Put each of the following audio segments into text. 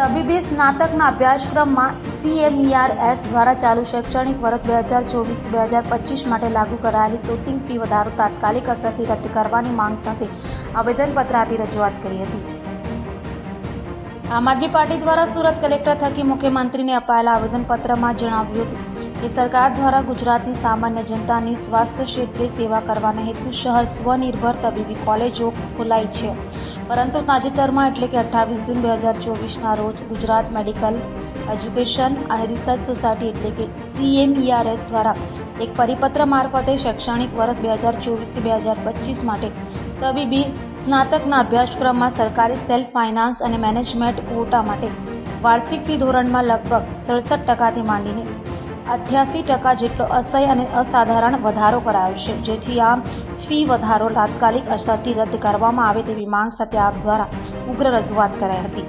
તબીબી સ્નાતકના અભ્યાસક્રમમાં સીએમઈઆરએસ દ્વારા ચાલુ શૈક્ષણિક વર્ષ બે હજાર ચોવીસ બે હજાર પચીસ માટે લાગુ કરાયેલી તોટિંગ ફી વધારો તાત્કાલિક અસરથી રદ કરવાની માંગ સાથે આવેદનપત્ર આપી રજૂઆત કરી હતી. આમ આદમી પાર્ટી દ્વારા સુરત કલેક્ટર થકી મુખ્યમંત્રીને અપાયેલા આવેદનપત્રમાં જણાવ્યું હતું કે સરકાર દ્વારા ગુજરાતની સામાન્ય જનતાની સ્વાસ્થ્ય ક્ષેત્રે સેવા કરવાના હેતુ શહેર સ્વનિર્ભર તબીબી કોલેજો ખોલાઈ છે. પરંતુ તાજેતરમાં એટલે કે અઠ્ઠાવીસ જૂન બે હજાર ચોવીસના રોજ ગુજરાત મેડિકલ એજ્યુકેશન અને રિસર્ચ સોસાયટી એટલે કે સીએમઈઆરએસ દ્વારા એક પરિપત્ર મારફતે શૈક્ષણિક વર્ષ બે હજાર ચોવીસથી બે હજાર પચીસ માટે તબીબી સ્નાતકના અભ્યાસક્રમમાં સરકારી સેલ્ફ ફાઇનાન્સ અને મેનેજમેન્ટ કોટા માટે વાર્ષિક ફી ધોરણમાં લગભગ સડસઠ ટકાથી માંડીને અઠ્યાસી ટકા જેટલો અસહ્ય અને અસાધારણ વધારો કરાયો છે. જેથી આ ફી વધારો તાત્કાલિક અસરથી રદ કરવામાં આવે તેવી માંગ સાથે આપ દ્વારા ઉગ્ર રજૂઆત કરાઈ હતી.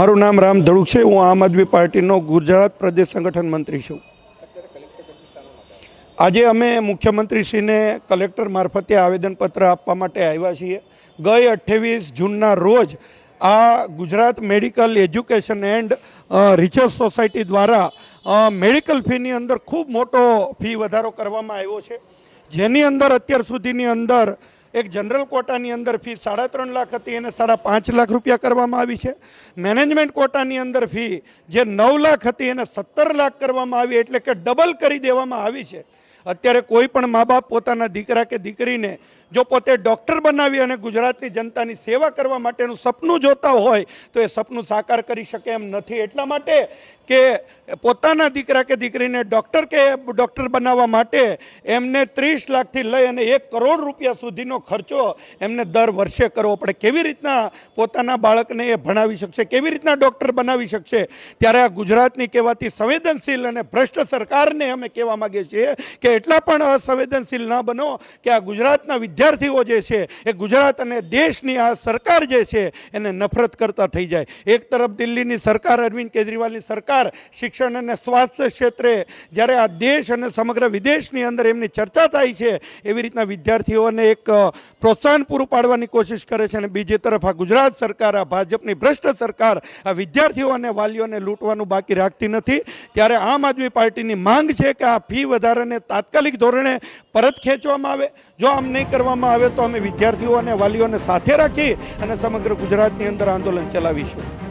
મારું નામ રામ ધડુક છે. હું આમ આદમી પાર્ટીનો ગુજરાત પ્રદેશ સંગઠન મંત્રી છું. આજે અમે મુખ્યમંત્રીશ્રીને કલેક્ટર મારફતે આવેદનપત્ર આપવા માટે આવ્યા છીએ. ગઈ અઠ્ઠાવીસ જૂનના રોજ આ Gujarat medical education and research society દ્વારા મેડિકલ ફીની અંદર ખૂબ મોટો ફી વધારો કરવામાં આવ્યો છે. જેની અંદર અત્યાર સુધીની અંદર એક જનરલ કોટાની અંદર ફી સાડા ત્રણ લાખ હતી એને સાડા પાંચ લાખ રૂપિયા કરવામાં આવી છે. મેનેજમેન્ટ કોટાની અંદર ફી જે નવ લાખ હતી એને સત્તર લાખ કરવામાં આવી એટલે કે ડબલ કરી દેવામાં આવી છે. અત્યારે કોઈ પણ મા બાપ પોતાના દીકરા કે દીકરીને જો પોતે ડૉક્ટર બનાવી અને ગુજરાતની જનતાની સેવા કરવા માટેનું સપનું જોતા હોય, તો એ સપનું સાકાર કરી શકે એમ નથી. એટલા માટે કે પોતાના દીકરા કે દીકરીને ડૉક્ટર કે ડૉક્ટર બનાવવા માટે એમને ત્રીસ લાખથી લઈ અને એક કરોડ રૂપિયા સુધીનો ખર્ચો એમને દર વર્ષે કરવો પડે. કેવી રીતના પોતાના બાળકને એ ભણાવી શકશે? કેવી રીતના ડૉક્ટર બનાવી શકશે? ત્યારે આ ગુજરાતની કહેવાતી સંવેદનશીલ અને ભ્રષ્ટ સરકારને અમે કહેવા માગીએ છીએ કે એટલા પણ અસંવેદનશીલ ન બનો કે આ ગુજરાતના વિદ્યાર્થીઓ જે છે, એ ગુજરાત અને દેશની આ સરકાર જે છે, એને નફરત કરતા થઈ જાય. એક તરફ દિલ્હીની સરકાર, અરવિંદ કેજરીવાલની સરકાર, શિક્ષણ અને સ્વાસ્થ્ય ક્ષેત્રે જ્યારે આ દેશ અને સમગ્ર વિદેશની અંદર એમની ચર્ચા થાય છે, એવી રીતના વિદ્યાર્થીઓને એક પ્રોત્સાહન પૂરું પાડવાની કોશિશ કરે છે અને બીજી તરફ આ ગુજરાત સરકાર, આ ભાજપની ભ્રષ્ટ સરકાર, આ વિદ્યાર્થીઓ અને વાલીઓને લૂંટવાનું બાકી રાખતી નથી. ત્યારે આમ આદમી પાર્ટીની માંગ છે કે આ ફી વધારાને તાત્કાલિક ધોરણે પરત ખેંચવામાં આવે. જો આમ નહીં કરવામાં આવે તો અમે વિદ્યાર્થીઓ અને વાલીઓને સાથે રાખી અને સમગ્ર ગુજરાતની અંદર આંદોલન ચલાવીશું.